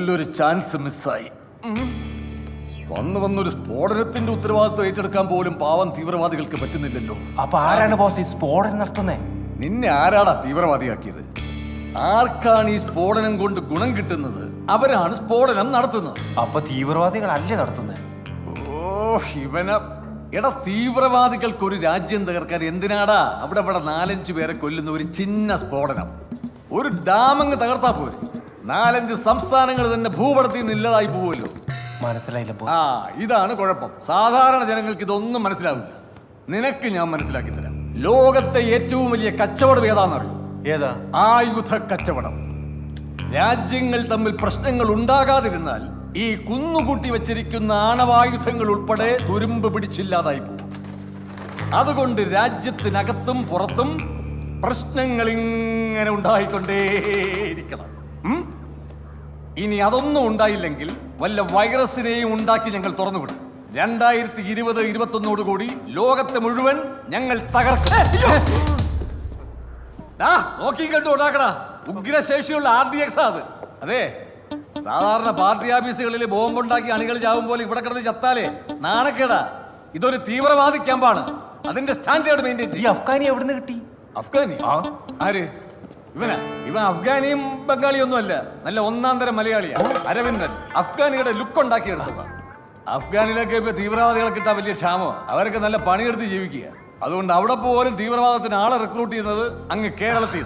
ഒരു ചാൻസ് മിസ്സായി വന്നു വന്നൊരു സ്ഫോടനത്തിന്റെ ഉത്തരവാദിത്വം ഏറ്റെടുക്കാൻ പോലും പാവം തീവ്രവാദികൾക്ക് പറ്റുന്നില്ലല്ലോ. അപ്പൊ ആരാണ് ബോസ് ഈ സ്ഫോടനം നടത്തുന്നത് നിന്നെ ആരാടാ തീവ്രവാദിയാക്കിയത്? ആർക്കാണ് ഈ സ്ഫോടനം കൊണ്ട് ഗുണം കിട്ടുന്നത്? അവരാണ് സ്ഫോടനം നടത്തുന്നത്. അപ്പൊ തീവ്രവാദികളല്ലേ നടത്തുന്നത് ഓ ഇവന. എടാ തീവ്രവാദികൾക്ക് ഒരു രാജ്യം തകർക്കാൻ എന്തിനാടാ? അവിടെ ഇവിടെ നാലഞ്ച് പേരെ കൊല്ലുന്ന ഒരു ചിന്ന സ്ഫോടനം. ഒരു ഡാമങ്ങ് തകർത്താ പോരെ. നാലഞ്ച് സംസ്ഥാനങ്ങൾ തന്നെ ഭൂപടത്തിൽ നിന്ന് ഇല്ലാതായി പോവുമല്ലോ. മനസ്സിലായില്ല ആ ഇതാണ് കുഴപ്പം. സാധാരണ ജനങ്ങൾക്ക് ഇതൊന്നും മനസ്സിലാവില്ല. നിനക്ക് ഞാൻ മനസ്സിലാക്കി തരാം. ലോകത്തെ ഏറ്റവും വലിയ കച്ചവടം ഏതാണെന്നറിയോ? ഏതാ? ആയുധ കച്ചവടം. രാജ്യങ്ങൾ തമ്മിൽ പ്രശ്നങ്ങൾ ഉണ്ടാകാതിരുന്നാൽ ഈ കുന്നുകൂട്ടി വെച്ചിരിക്കുന്ന ആണവായുധങ്ങൾ ഉൾപ്പെടെ തുരുമ്പ് പിടിച്ചില്ലാതായി പോകും. അതുകൊണ്ട് രാജ്യത്തിനകത്തും പുറത്തും പ്രശ്നങ്ങൾ ഇങ്ങനെ ഉണ്ടായിക്കൊണ്ടേയിരിക്കണം? ഇനി അതൊന്നും ഉണ്ടായില്ലെങ്കിൽ വല്ല വൈറസിനെയും ഉണ്ടാക്കി ഞങ്ങൾ തുറന്നുവിടും. രണ്ടായിരത്തി ഇരുപത് ഇരുപത്തൊന്നോട് കൂടി ലോകത്തെ മുഴുവൻ ഞങ്ങൾ തകർക്കും. നോക്കി കണ്ടു ഉണ്ടാക്കടാ. ഉഗ്രശേഷിയുള്ള ആർ ഡി എക്സ് അത്. അതെ സാധാരണ പാർട്ടി ഓഫീസുകളിൽ ബോംബുണ്ടാക്കി അണികൾ ചാവും പോലെ ഇവിടെ കിടന്ന് ചത്താലേ നാണക്കേടാ. ഇതൊരു തീവ്രവാദി ക്യാമ്പാണ്. അതിന്റെ സ്റ്റാൻഡേർഡ് മെയിന്റെയിൻ ഈ അഫ്ഗാനി നിന്ന് കിട്ടി? അഫ്ഗാനി. ആര്? ഇവനാ. ഇവൻ അഫ്ഗാനിയും ബംഗാളിയൊന്നും അല്ല. നല്ല ഒന്നാം തരം മലയാളിയാ. അരവിന്ദൻ. അഫ്ഗാനിയുടെ ലുക്ക് ഉണ്ടാക്കിയെടുത്തതാ അഫ്ഗാനിലൊക്കെ ഇപ്പൊ തീവ്രവാദികളെ കിട്ടാൻ വലിയ ക്ഷാമോ? അവരൊക്കെ നല്ല പണിയെടുത്ത് ജീവിക്കുക. അതുകൊണ്ട് അവിടെ പോലും തീവ്രവാദത്തിന് ആളെ റിക്രൂട്ട് ചെയ്യുന്നത് അങ്ങ് കേരളത്തിൽ